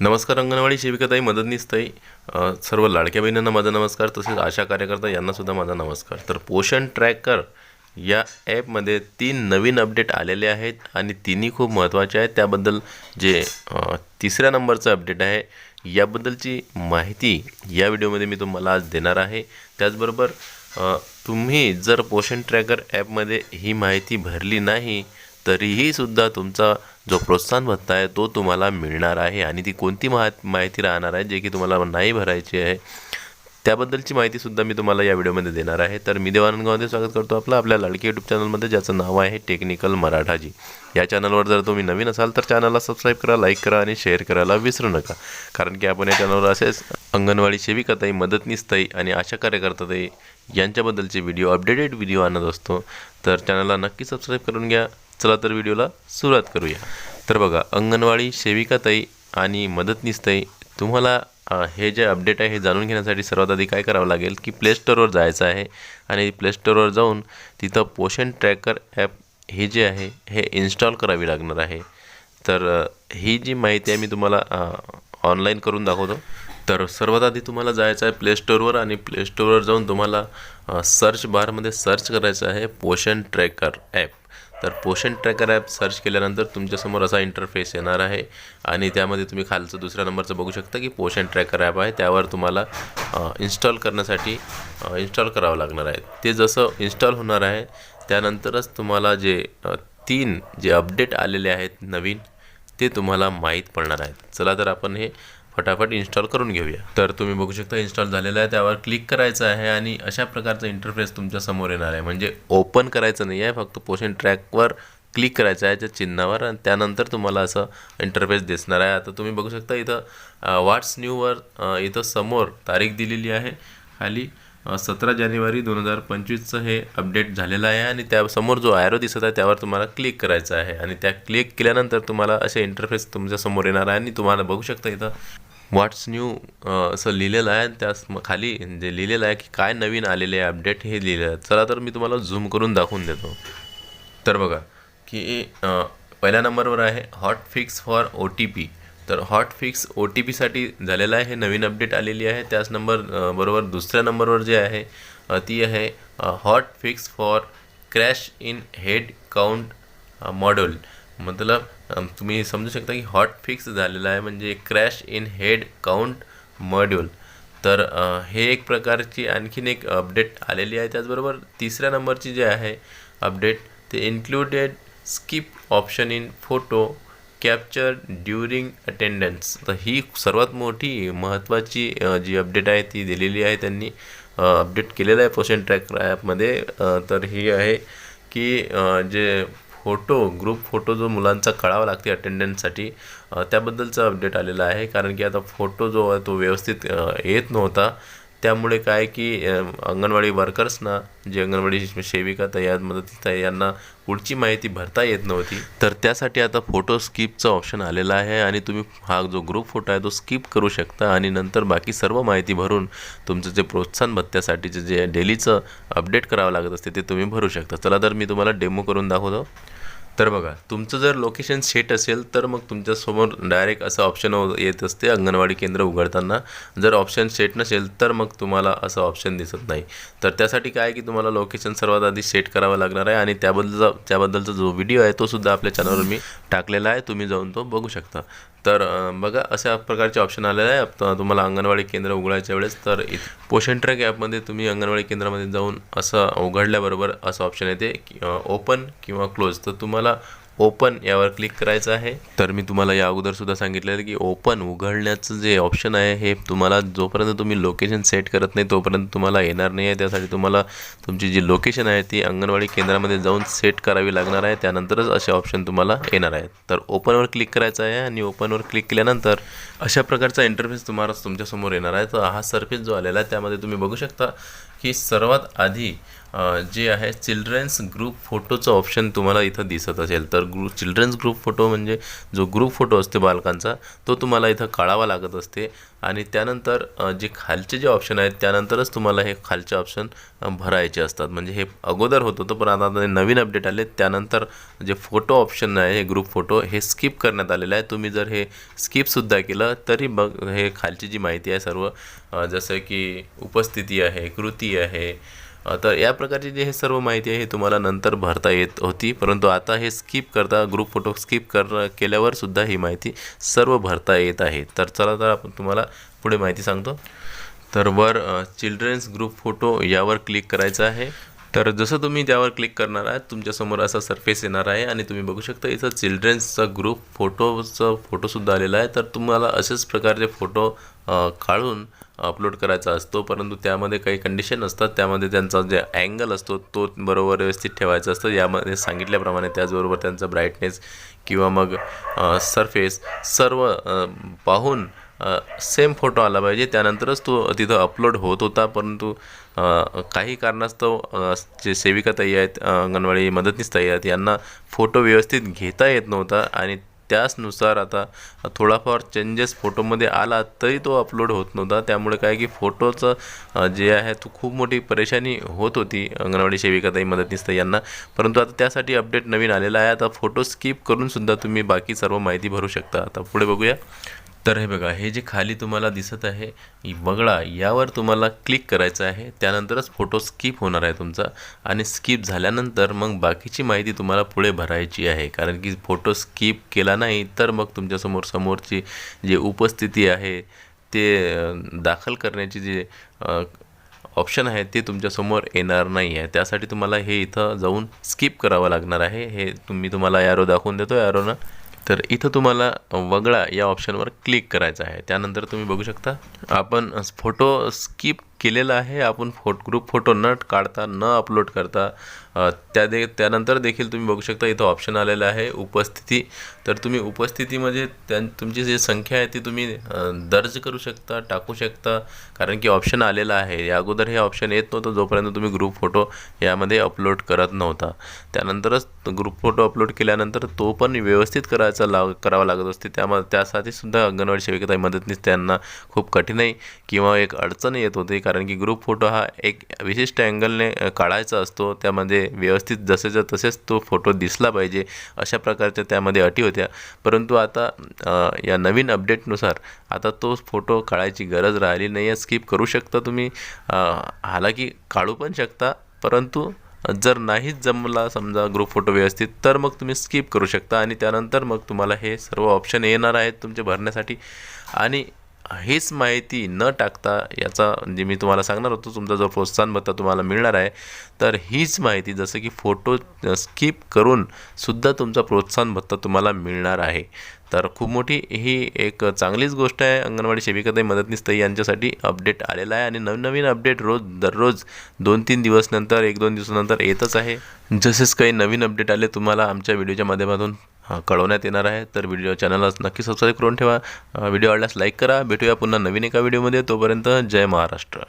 नमस्कार अंगणवाडी सेविकाताई मदतनीसताई. सर्व लाडक्या बहिणींना माझा नमस्कार तसेच आशा कार्यकर्ता यांनासुद्धा माझा नमस्कार. तर पोषण ट्रॅकर या ॲपमध्ये तीन नवीन अपडेट आलेले आहेत आणि तिन्ही खूप महत्त्वाचे आहेत. त्याबद्दल जे तिसऱ्या नंबरचं अपडेट आहे याबद्दलची माहिती या व्हिडिओमध्ये मी तुम्हाला आज देणार आहे. त्याचबरोबर तुम्ही जर पोषण ट्रॅकर ॲपमध्ये ही माहिती भरली नाही तरीही सुद्धा तुमचा जो प्रोत्साहन भत्ता आहे तो तुम्हाला मिळणार आहे आणि ती कोणती महा माहिती राहणार आहे जे की तुम्हाला नाही भरायची आहे त्याबद्दलची माहितीसुद्धा मी तुम्हाला या व्हिडिओमध्ये देणार आहे. तर मी देवानंद गावमध्ये स्वागत करतो आपलं आपल्या लाडकी यूट्यूब चॅनलमध्ये ज्याचं नाव आहे टेक्निकल मराठाजी. या चॅनलवर जर तुम्ही नवीन असाल तर चॅनलला सबस्क्राईब करा लाईक करा आणि शेअर करायला विसरू नका. कारण की आपण या चॅनलवर असेच अंगणवाडी सेविकाताई मदतनीसताई आणि आशा कार्यकर्ताताई यांच्याबद्दलचे व्हिडिओ अपडेटेड व्हिडिओ आणत असतो. तर चॅनलला नक्की सबस्क्राईब करून घ्या. चला तर व्हिडिओला सुरुवात करूया. तर बघा अंगणवाडी सेविकाताई आणि मदतनीसताई तुम्हाला हे जे अपडेट आहे हे जाणून घेण्यासाठी सर्वात आधी काय करावं लागेल की प्ले स्टोअरवर जायचं आहे आणि प्ले स्टोअरवर जाऊन तिथं पोषण ट्रॅकर ॲप हे जे आहे हे इन्स्टॉल करावी लागणार आहे. तर ही जी माहिती आहे मी तुम्हाला ऑनलाईन करून दाखवतो. तर सर्वात आधी तुम्हाला जायचं आहे प्ले स्टोअरवर आणि प्ले स्टोअरवर जाऊन तुम्हाला सर्च बारमध्ये सर्च करायचं आहे पोषण ट्रॅकर ॲप तर पोषण ट्रॅकर ॲप सर्च केल्यानंतर तुमच्यासमोर असा इंटरफेस येणार आहे. आणि त्यामध्ये तुम्ही खालचं दुसऱ्या नंबरचं बघू शकता की पोषण ट्रॅकर ॲप आहे. त्यावर तुम्हाला इन्स्टॉल करण्यासाठी इन्स्टॉल करावं लागणार आहे. ते जसं इन्स्टॉल होणार आहे त्यानंतरच तुम्हाला जे तीन जे अपडेट आलेले आहेत नवीन ते तुम्हाला माहीत पडणार आहेत. चला तर आपण हे फटाफट इन्स्टॉल करून घेऊया. तर तुम्ही बघू शकता इन्स्टॉल झालेलं आहे त्यावर क्लिक करायचं आहे आणि अशा प्रकारचा इंटरफेस तुमच्यासमोर येणार आहे. म्हणजे ओपन करायचं नाही आहे फक्त पोषण ट्रॅकवर क्लिक करायचं आहे त्या चिन्हावर आणि त्यानंतर तुम्हाला असं इंटरफेस दिसणार आहे. आता तुम्ही बघू शकता इथं व्हॉट्स न्यूवर इथं समोर तारीख दिलेली आहे. खाली सतरा जानेवारी दोन हजार पंचवीसचं हे अपडेट झालेलं आहे आणि त्यासमोर जो आयरो दिसत आहे त्यावर तुम्हाला क्लिक करायचं आहे आणि त्या क्लिक केल्यानंतर तुम्हाला असे इंटरफेस तुमच्यासमोर येणार आहे आणि तुम्हाला बघू शकता इथं व्हॉट्स न्यू असं लिहिलेलं आहे. आणि त्यास खाली जे लिहिलेलं आहे की काय नवीन आलेले आहे अपडेट हे लिहिलं आहे. चला तर मी तुम्हाला झूम करून दाखवून देतो. तर बघा की पहिल्या नंबरवर आहे hot fix for O T P तर हॉट फिक्स ओ टी पीसाठी झालेलं आहे. हे नवीन अपडेट आलेली आहे. त्याच नंबर बरोबर दुसऱ्या नंबरवर जे आहे ती आहे hot fix for crash in head count module. मतलब तुम्ही समजू शकता की हॉट फिक्स झालेलं आहे म्हणजे crash in head count module. तर हे एक प्रकारची आणखीन एक अपडेट आलेली आहे. त्याचबरोबर तिसऱ्या नंबरची जे आहे अपडेट ते included skip option in photo capture during attendance तर ही सर्वात मोठी महत्त्वाची जी अपडेट आहे ती दिलेली आहे त्यांनी अपडेट केलेलं आहे पोशन ट्रॅकर ॲपमध्ये तर ही आहे की जे फोटो ग्रुप फोटो जो मुलांचा कळावा लागते अटेंडन्ससाठी त्याबद्दलचा अपडेट आलेला आहे. कारण की आता फोटो जो आहे तो व्यवस्थित येत नव्हता. त्यामुळे काय की अंगणवाडी वर्कर्सना जे अंगणवाडी सेविका तयार मदत यांना पुढची माहिती भरता येत नव्हती. तर त्यासाठी आता फोटो स्किपचा ऑप्शन आलेला आहे आणि तुम्ही हा जो ग्रुप फोटो आहे तो स्किप करू शकता आणि नंतर बाकी सर्व माहिती भरून तुमचं जे प्रोत्साहन भत्त्यासाठीचे जे डेलीचं अपडेट करावं लागत असते ते तुम्ही भरू शकता. चला तर मी तुम्हाला डेमो करून दाखवतो. तर बघा तुमचं जर लोकेशन सेट असेल तर मग तुमच्यासमोर डायरेक्ट असं ऑप्शन हो येत असते अंगणवाडी केंद्र उघडताना. जर ऑप्शन सेट नसेल तर मग तुम्हाला असं ऑप्शन दिसत नाही. तर त्यासाठी काय की तुम्हाला लोकेशन सर्वात आधी सेट करावं लागणार आहे आणि त्याबद्दलचा त्याबद्दलचा जो व्हिडिओ आहे तो सुद्धा आपल्या चॅनलवर मी टाकलेला आहे. तुम्ही जाऊन तो बघू शकता. तर बघा अशा प्रकारचे ऑप्शन आलेले आहे. तुम्हाला अंगणवाडी केंद्र उघडायच्या वेळेस तर पोषण ट्रॅक ॲपमध्ये तुम्ही अंगणवाडी केंद्रामध्ये जाऊन असं उघडल्याबरोबर असं ऑप्शन येते ओपन किंवा क्लोज तर तुम्हाला ओपन यावर क्लिक करायचं आहे. तर मी तुम्हाला या अगोदर सुद्धा सांगितलेलं की ओपन उघडण्याचं जे ऑप्शन आहे हे तुम्हाला जोपर्यंत तुम्ही लोकेशन सेट करत नाही तोपर्यंत तुम्हाला येणार नाही आहे. त्यासाठी तुम्हाला तुमची जी लोकेशन आहे ती अंगणवाडी केंद्रामध्ये जाऊन सेट करावी लागणार आहे. त्यानंतरच असे ऑप्शन तुम्हाला येणार आहेत. तर ओपनवर क्लिक करायचं आहे आणि ओपनवर क्लिक केल्यानंतर अशा प्रकारचा इंटरफेस तुम्हाला तुमच्यासमोर येणार आहे. तर हा सर्फेस जो आलेला आहे त्यामध्ये तुम्ही बघू शकता की सर्वात आधी जे आहे चिल्ड्रन्स ग्रुप फोटोचं ऑप्शन तुम्हाला इथं दिसत असेल. तर ग्रुप चिल्ड्रन्स ग्रुप फोटो म्हणजे जो ग्रुप फोटो असते बालकांचा तो तुम्हाला इथं काढावा लागत असते. आणि त्यानंतर जे खालचे जे ऑप्शन आहेत त्यानंतरच तुम्हाला हे खालचे ऑप्शन भरायचे असतात. म्हणजे हे अगोदर होत होतं पण आता नवीन अपडेट आले त्यानंतर जे फोटो ऑप्शन आहे हे ग्रुप फोटो हे स्किप करण्यात आलेलं आहे. तुम्ही जर हे स्किपसुद्धा केलं तरी बघ हे खालची जी माहिती आहे सर्व जसं की उपस्थिती आहे कृती आहे तर या प्रकारची जी हे सर्व माहिती आहे हे तुम्हाला नंतर भरता येत होती. परंतु आता हे स्किप करता ग्रुप फोटो स्किप कर केल्यावर सुद्धा ही माहिती सर्व भरता येत आहे. तर चला तर आपण तुम्हाला पुढे माहिती सांगतो. तर वर चिल्ड्रन्स ग्रुप फोटो यावर क्लिक करायचं आहे. तर जसं तुम्ही त्यावर क्लिक करणार आहात तुमच्यासमोर असा सरफेस येणार आहे आणि तुम्ही बघू शकता इथं चिल्ड्रन्सचा ग्रुप फोटोचा फोटोसुद्धा आलेला आहे. तर तुम्हाला असेच प्रकारचे फोटो काढून अपलोड करायचा असतो परंतु त्यामध्ये काही कंडिशन असतात त्यामध्ये त्यांचा जे अँगल असतो तो बरोबर व्यवस्थित ठेवायचा असतो. यामध्ये सांगितल्याप्रमाणे त्याचबरोबर त्यांचा ब्राईटनेस किंवा मग सरफेस सर्व पाहून सेम फोटो आला पाहिजे. त्यानंतरच तो तिथं अपलोड होत होता परंतु काही कारणास्तव जे सेविका ताई आहेत अंगणवाडी मदतनीस ताई आहेत यांना फोटो व्यवस्थित घेता येत नव्हता आणि त्याचनुसार आता थोडाफार चेंजेस फोटोमध्ये आला तरी तो अपलोड होत नव्हता. त्यामुळे काय की फोटोचं जे आहे तो खूप मोठी परेशानी होत होती अंगणवाडी सेविकाताई मदतनीस यांना. परंतु आता त्यासाठी अपडेट नवीन आलेला आहे. आता फोटो स्किप करून सुद्धा तुम्ही बाकी सर्व माहिती भरू शकता. आता पुढे बघूया. तर हे बघा हे जे खाली तुम्हाला दिसत आहे वगळा यावर तुम्हाला क्लिक करायचं आहे. त्यानंतरच फोटो स्किप होणार आहे तुमचा. आणि स्किप झाल्यानंतर मग बाकीची माहिती तुम्हाला पुढे भरायची आहे. कारण की फोटो स्किप केला नाही तर मग तुमच्यासमोर समोरची जी उपस्थिती आहे ते दाखल करण्याची जे ऑप्शन आहे ते तुमच्यासमोर येणार नाही आहे. त्यासाठी तुम्हाला हे इथं जाऊन स्किप करावं लागणार आहे. हे तुम्ही तुम्हाला ॲरो दाखवून देतो. यारोनं तर इथं तुम्हाला वगळा या ऑप्शनवर क्लिक करायचं आहे. त्यानंतर तुम्ही बघू शकता आपण फोटो स्किप केलेलं आहे. आपण फोट ग्रुप फोटो न काढता न अपलोड करता त्या दे त्यानंतर देखील तुम्ही बघू शकता इथं ऑप्शन आलेलं आहे उपस्थिती. तर तुम्ही उपस्थितीमध्ये त्या तुमची जी संख्या आहे ती तुम्ही दर्ज करू शकता टाकू शकता. कारण की ऑप्शन आलेलं आहे. या अगोदर हे ऑप्शन येत नव्हतं जोपर्यंत तुम्ही ग्रुप फोटो यामध्ये अपलोड करत नव्हता. त्यानंतरच ग्रुप फोटो अपलोड केल्यानंतर तो पण व्यवस्थित करायचा लाव करावा लागत असते. त्यामध्ये त्यासाठी सुद्धा अंगणवाडी सेविकाताई मदतनीस त्यांना खूप कठीणाई किंवा एक अडचण येत होती कारण कारण की ग्रुप फोटो हा एक विशिष्ट अँगलने काढायचा असतो. त्यामध्ये व्यवस्थित जसेच्या तसेच तो फोटो दिसला पाहिजे अशा प्रकारच्या त्यामध्ये अटी होत्या. परंतु आता या नवीन अपडेटनुसार आता तो फोटो काढायची गरज राहिली नाही आहे. स्किप करू शकता तुम्ही. हालाकी काढू पण शकता. परंतु जर नाहीच जमला समजा ग्रुप फोटो व्यवस्थित तर मग तुम्ही स्किप करू शकता. आणि त्यानंतर मग तुम्हाला हे सर्व ऑप्शन येणार आहेत तुमचे भरण्यासाठी. आणि हेच माहिती न टाकता याचा जे मी तुम्हाला सांगणार होतो तुमचा जो प्रोत्साहन भत्ता तुम्हाला मिळणार आहे तर हीच माहिती जसं की फोटो स्किप करून सुद्धा तुमचा प्रोत्साहन भत्ता तुम्हाला मिळणार आहे. तर खूप मोठी ही एक चांगलीच गोष्ट आहे. अंगणवाडी सेविकाताई मदतनीस ताई यांच्यासाठी अपडेट आलेला आहे आणि नवनवीन अपडेट रोज दररोज दोन तीन दिवस नंतर एक दोन दिवसानंतर येतच आहे. जसेच काही नवीन अपडेट आले तुम्हाला आमच्या व्हिडिओच्या माध्यमातून कळवण्यात येणार आहे. तर व्हिडिओ चॅनलला नक्की सबस्क्राईब करून ठेवा. व्हिडिओ आवडल्यास लाईक करा. भेटूया पुन्हा नवीन एका व्हिडिओमध्ये तोपर्यंत जय महाराष्ट्र.